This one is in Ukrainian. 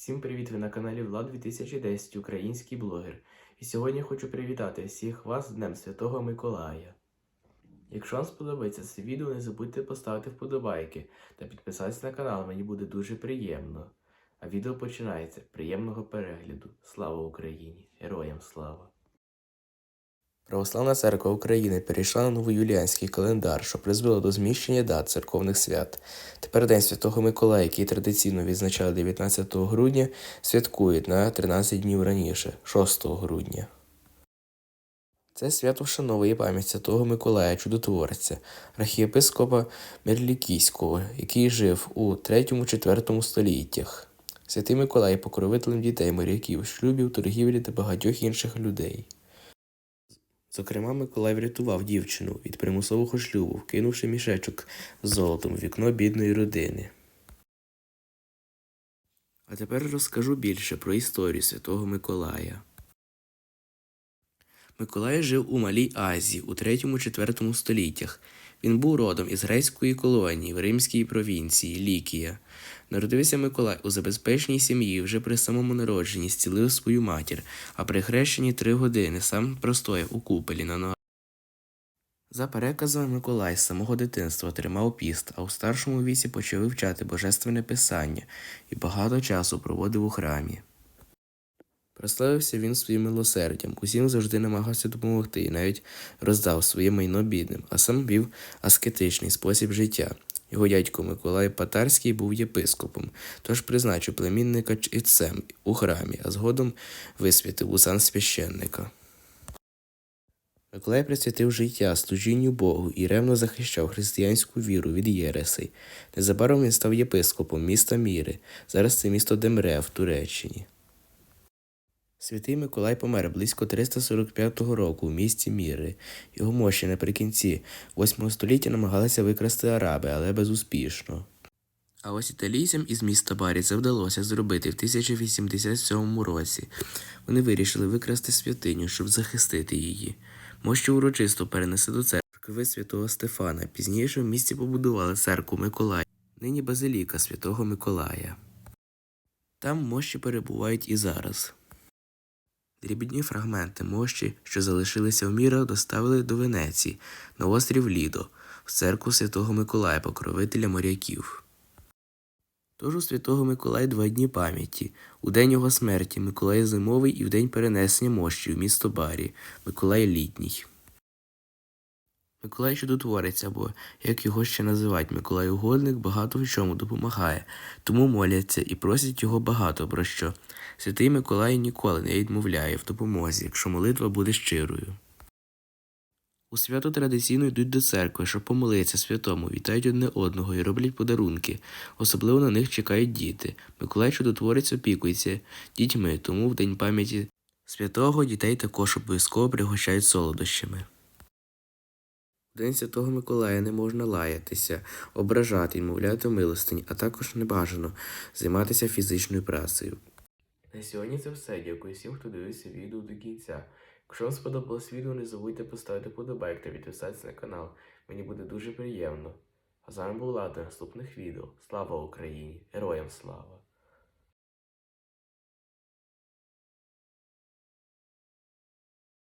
Всім привіт! Ви на каналі Влад 2010, український блогер. І сьогодні хочу привітати всіх вас з Днем Святого Миколая. Якщо вам сподобається це відео, не забудьте поставити вподобайки та підписатися на канал, мені буде дуже приємно. А відео починається. Приємного перегляду. Слава Україні! Героям слава! Православна церква України перейшла на новоюліанський календар, що призвело до зміщення дат церковних свят. Тепер День Святого Миколая, який традиційно відзначали 19 грудня, святкують на 13 днів раніше, 6 грудня. Це свято вшановує пам'ять Святого Миколая Чудотворця, архієпископа Мерлікійського, який жив у 3-4 століттях. Святий Миколай покровителем дітей, моряків, шлюбів, торгівлі та багатьох інших людей. Зокрема, Миколай врятував дівчину від примусового шлюбу, вкинувши мішечок з золотом в вікно бідної родини. А тепер розкажу більше про історію Святого Миколая. Миколай жив у Малій Азії у 3-4 століттях. Він був родом із грецької колонії в римській провінції Лікія. Народився Миколай у забезпеченій сім'ї вже при самому народженні зцілив свою матір, а при хрещенні три години сам простояв у купелі на ногах. За переказами Миколай з самого дитинства тримав піст, а у старшому віці почав вивчати божественне писання і багато часу проводив у храмі. Прославився він своїм милосердям, усім завжди намагався допомогти і навіть роздав своє майно бідним, а сам вів аскетичний спосіб життя. Його дядько Миколай Патарський був єпископом, тож призначив племінника читцем у храмі, а згодом висвятив у сан священника. Миколай присвятив життя служінню Богу і ревно захищав християнську віру від єресей. Незабаром він став єпископом міста Міри. Зараз це місто Демре в Туреччині. Святий Миколай помер близько 345 року в місті Міри. Його мощі наприкінці 8 століття намагалися викрасти араби, але безуспішно. А ось італійцям із міста Барі це вдалося зробити в 1087 році. Вони вирішили викрасти святиню, щоб захистити її. Мощі урочисто перенесли до церкви святого Стефана. Пізніше в місті побудували церкву Миколая, нині базиліка святого Миколая. Там мощі перебувають і зараз. Дрібні фрагменти мощі, що залишилися в Міра, доставили до Венеції, на острів Лідо, в церкву святого Миколая, покровителя моряків. Тож у святого Миколая два дні пам'яті. У день його смерті Миколай Зимовий і в день перенесення мощі в місто Барі, Миколай Літній. Миколай Чудотворець, або, як його ще називають, Миколай Угодник, багато в чому допомагає, тому моляться і просять його багато про що. Святий Миколай ніколи не відмовляє в допомозі, якщо молитва буде щирою. У свято традиційно йдуть до церкви, щоб помолитися святому, вітають одне одного і роблять подарунки. Особливо на них чекають діти. Миколай Чудотворець опікується дітьми, тому в день пам'яті святого дітей також обов'язково пригощають солодощами. В День Святого Миколая не можна лаятися, ображати і мовляти милостині, а також небажано займатися фізичною працею. На сьогодні це все. Дякую всім, хто дивився відео до кінця. Якщо вам сподобалось відео, не забудьте поставити подобайк та підписатися на канал. Мені буде дуже приємно. А з вами був Лада наступних відео. Слава Україні! Героям слава!